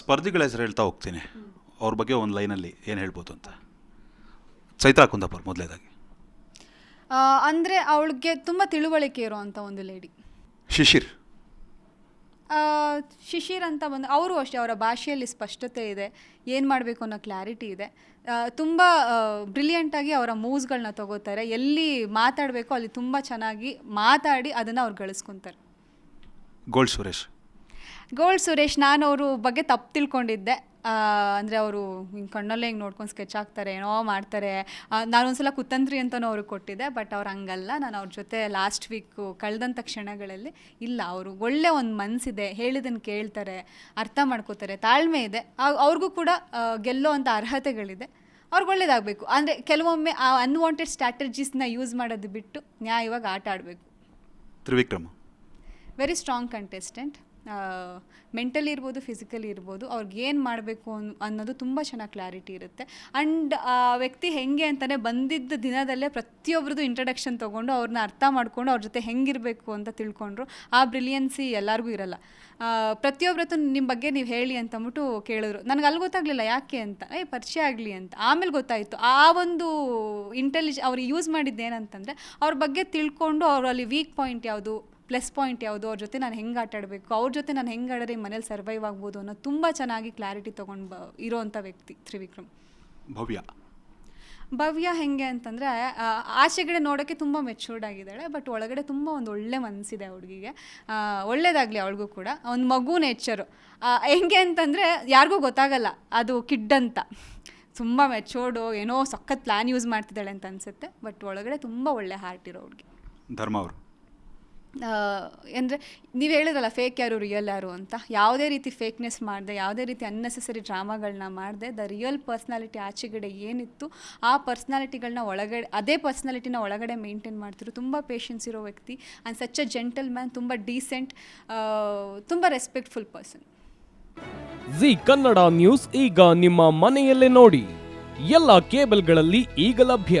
ಸ್ಪರ್ಧಿಗಳ ಹೆಸರು ಹೇಳ್ತಾ ಹೋಗ್ತೀನಿ. ಅವ್ರ ಬಗ್ಗೆ ಒಂದು ಲೈನಲ್ಲಿ ಏನು ಹೇಳ್ಬೋದು ಅಂತ. ಚೈತ್ರಾ ಕುಂದಾಪುರ್ ಮೊದಲೇದಾಗಿ. ಅಂದರೆ ಅಂದ್ರೆ ಅವಳಿಗೆ ತುಂಬ ತಿಳುವಳಿಕೆ ಇರುವಂಥ ಒಂದು ಲೇಡಿ ಶಿಶಿರ್. ಶಿಶಿರ್ ಅಂತ ಬಂದು ಅವರು ಅಷ್ಟೇ ಅವರ ಭಾಷೆಯಲ್ಲಿ ಸ್ಪಷ್ಟತೆ ಇದೆ ಏನು ಮಾಡಬೇಕು ಅನ್ನೋ ಕ್ಲಾರಿಟಿ ಇದೆ. ತುಂಬ ಬ್ರಿಲಿಯಂಟಾಗಿ ಅವರ ಮೂವ್ಸ್ಗಳನ್ನ ತಗೋತಾರೆ. ಎಲ್ಲಿ ಮಾತಾಡಬೇಕು ಅಲ್ಲಿ ತುಂಬ ಚೆನ್ನಾಗಿ ಮಾತಾಡಿ ಅದನ್ನು ಅವ್ರು ಗಳಿಸ್ಕೊತಾರೆ. ಗೋಲ್ಡ್ ಸುರೇಶ್. ಗೋಲ್ಡ್ ಸುರೇಶ್ ನಾನು ಅವರು ಬಗ್ಗೆ ತಪ್ಪು ತಿಳ್ಕೊಂಡಿದ್ದೆ. ಅಂದರೆ ಅವರು ಹಿಂಗೆ ಕಣ್ಣಲ್ಲೇ ಹಿಂಗೆ ನೋಡ್ಕೊಂಡು ಸ್ಕೆಚ್ ಹಾಕ್ತಾರೆ ಏನೋ ಮಾಡ್ತಾರೆ. ನಾನೊಂದು ನಾನೊಂದ್ಸಲ ಕುತಂತ್ರಿ ಅಂತಲೂ ಅವ್ರಿಗೆ ಕೊಟ್ಟಿದ್ದೆ ಬಟ್ ಅವ್ರು ಹಂಗಲ್ಲ. ನಾನು ಅವ್ರ ಜೊತೆ ಲಾಸ್ಟ್ ವೀಕು ಕಳೆದಂಥ ಕ್ಷಣಗಳಲ್ಲಿ ಇಲ್ಲ ಅವರು ಒಳ್ಳೆ ಒಂದು ಮನಸ್ಸಿದೆ ಹೇಳಿದ್ದನ್ನು ಕೇಳ್ತಾರೆ ಅರ್ಥ ಮಾಡ್ಕೋತಾರೆ ತಾಳ್ಮೆ ಇದೆ. ಅವ್ರಿಗೂ ಕೂಡ ಗೆಲ್ಲೋ ಅಂಥ ಅರ್ಹತೆಗಳಿದೆ. ಅವ್ರಿಗೆ ಒಳ್ಳೇದಾಗಬೇಕು. ಅಂದರೆ ಕೆಲವೊಮ್ಮೆ ಆ ಅನ್ವಾಂಟೆಡ್ ಸ್ಟ್ರಾಟಜೀಸ್ನ ಯೂಸ್ ಮಾಡೋದು ಬಿಟ್ಟು ನ್ಯಾಯವಾಗಿ ಆಟ ಆಡಬೇಕು. Trivikrama. Very strong contestant mentally ಇರ್ಬೋದು ಫಿಸಿಕಲಿ ಇರ್ಬೋದು, ಅವ್ರಿಗೆ ಏನು ಮಾಡಬೇಕು ಅನ್, ಅನ್ನೋದು ತುಂಬ ಚೆನ್ನಾಗಿ ಕ್ಲಾರಿಟಿ ಇರುತ್ತೆ. ಆ್ಯಂಡ್ ಆ ವ್ಯಕ್ತಿ ಹೆಂಗೆ ಅಂತಲೇ ಬಂದಿದ್ದ ದಿನದಲ್ಲೇ ಪ್ರತಿಯೊಬ್ಬರದ್ದು ಇಂಟ್ರಡಕ್ಷನ್ ತೊಗೊಂಡು ಅವ್ರನ್ನ ಅರ್ಥ ಮಾಡಿಕೊಂಡು ಅವ್ರ ಜೊತೆ ಹೆಂಗಿರಬೇಕು ಅಂತ ತಿಳ್ಕೊಂಡ್ರು. ಆ ಬ್ರಿಲಿಯನ್ಸಿ ಎಲ್ಲರಿಗೂ ಇರಲ್ಲ. ಪ್ರತಿಯೊಬ್ಬರತ್ತು ನಿಮ್ಮ ಬಗ್ಗೆ ನೀವು ಹೇಳಿ ಅಂತ ಅಂದ್ಬಿಟ್ಟು ಕೇಳಿದ್ರು. ನನಗೆ ಅಲ್ಲಿ ಗೊತ್ತಾಗಲಿಲ್ಲ ಯಾಕೆ ಅಂತ. ಏ, ಪರಿಚಯ ಆಗಲಿ ಅಂತ. ಆಮೇಲೆ ಗೊತ್ತಾಯಿತು. ಆ ಒಂದು ಇಂಟೆಲಿಜ್ ಅವ್ರು ಯೂಸ್ ಮಾಡಿದ್ದೇನಂತಂದರೆ ಅವ್ರ ಬಗ್ಗೆ ತಿಳ್ಕೊಂಡು ಅವರಲ್ಲಿ ವೀಕ್ ಪಾಯಿಂಟ್ ಯಾವುದು? ಪ್ಲಸ್ ಪಾಯಿಂಟ್ ಯಾವುದು? ಅವ್ರ ಜೊತೆ ನಾನು ಹೆಂಗೆ ಆಟ ಆಡಬೇಕು ಅವ್ರ ಜೊತೆ ನಾನು ಹೆಂಗೆ ಆಡಿದ್ರೆ ಈ ಮನೇಲಿ ಸರ್ವೈವ್ ಆಗ್ಬೋದು ಅನ್ನೋ ತುಂಬ ಚೆನ್ನಾಗಿ ಕ್ಲಾರಿಟಿ ತೊಗೊಂಡು ಬ ಇರೋವಂಥ ವ್ಯಕ್ತಿ ತ್ರಿವಿಕ್ರಮ್. ಭವ್ಯ. ಭವ್ಯ ಹೆಂಗೆ ಅಂತಂದರೆ ಆಚೆಗಡೆ ನೋಡೋಕ್ಕೆ ತುಂಬ ಮೆಚೂರ್ಡ್ ಆಗಿದ್ದಾಳೆ ಬಟ್ ಒಳಗಡೆ ತುಂಬ ಒಂದು ಒಳ್ಳೆ ಮನಸ್ಸಿದೆ ಹುಡುಗಿಗೆ. ಒಳ್ಳೇದಾಗಲಿ ಅವಳಿಗೂ ಕೂಡ. ಒಂದು ಮಗು ನೇಚರು ಹೆಂಗೆ ಅಂತಂದರೆ ಯಾರಿಗೂ ಗೊತ್ತಾಗಲ್ಲ. ಅದು ಕಿಡ್ ಅಂತ. ತುಂಬ ಮೆಚೂರ್ಡು ಏನೋ ಸಖತ್ ಪ್ಲ್ಯಾನ್ ಯೂಸ್ ಮಾಡ್ತಿದ್ದಾಳೆ ಅಂತ ಅನಿಸುತ್ತೆ ಬಟ್ ಒಳಗಡೆ ತುಂಬ ಒಳ್ಳೆ ಹಾರ್ಟ್ ಇರೋ ಹುಡುಗಿ. ಧರ್ಮ ಅವರು. ಅಂದರೆ ನೀವು ಹೇಳಿದ್ರಲ್ಲ ಫೇಕ್ ಯಾರು ರಿಯಲ್ ಯಾರು ಅಂತ. ಯಾವುದೇ ರೀತಿ ಫೇಕ್ನೆಸ್ ಮಾಡಿದೆ, ಯಾವುದೇ ರೀತಿ ಅನ್ನೆಸೆಸರಿ ಡ್ರಾಮಾಗಳನ್ನ ಮಾಡಿದೆ ದ ರಿಯಲ್ ಪರ್ಸ್ನಾಲಿಟಿ ಆಚೆಗಡೆ ಏನಿತ್ತು, ಆ ಪರ್ಸ್ನಾಲಿಟಿಗಳನ್ನ ಒಳಗಡೆ, ಅದೇ ಪರ್ಸ್ನಾಲಿಟಿನ ಒಳಗಡೆ ಮೇಂಟೈನ್ ಮಾಡ್ತಿರೋ ತುಂಬ ಪೇಷನ್ಸ್ ಇರೋ ವ್ಯಕ್ತಿ and such a gentleman ತುಂಬ ಡೀಸೆಂಟ್ ತುಂಬ respectful person Zee Kannada news ಈಗ ನಿಮ್ಮ ಮನೆಯಲ್ಲೇ ನೋಡಿ. ಎಲ್ಲ ಕೇಬಲ್ಗಳಲ್ಲಿ ಈಗ ಲಭ್ಯ.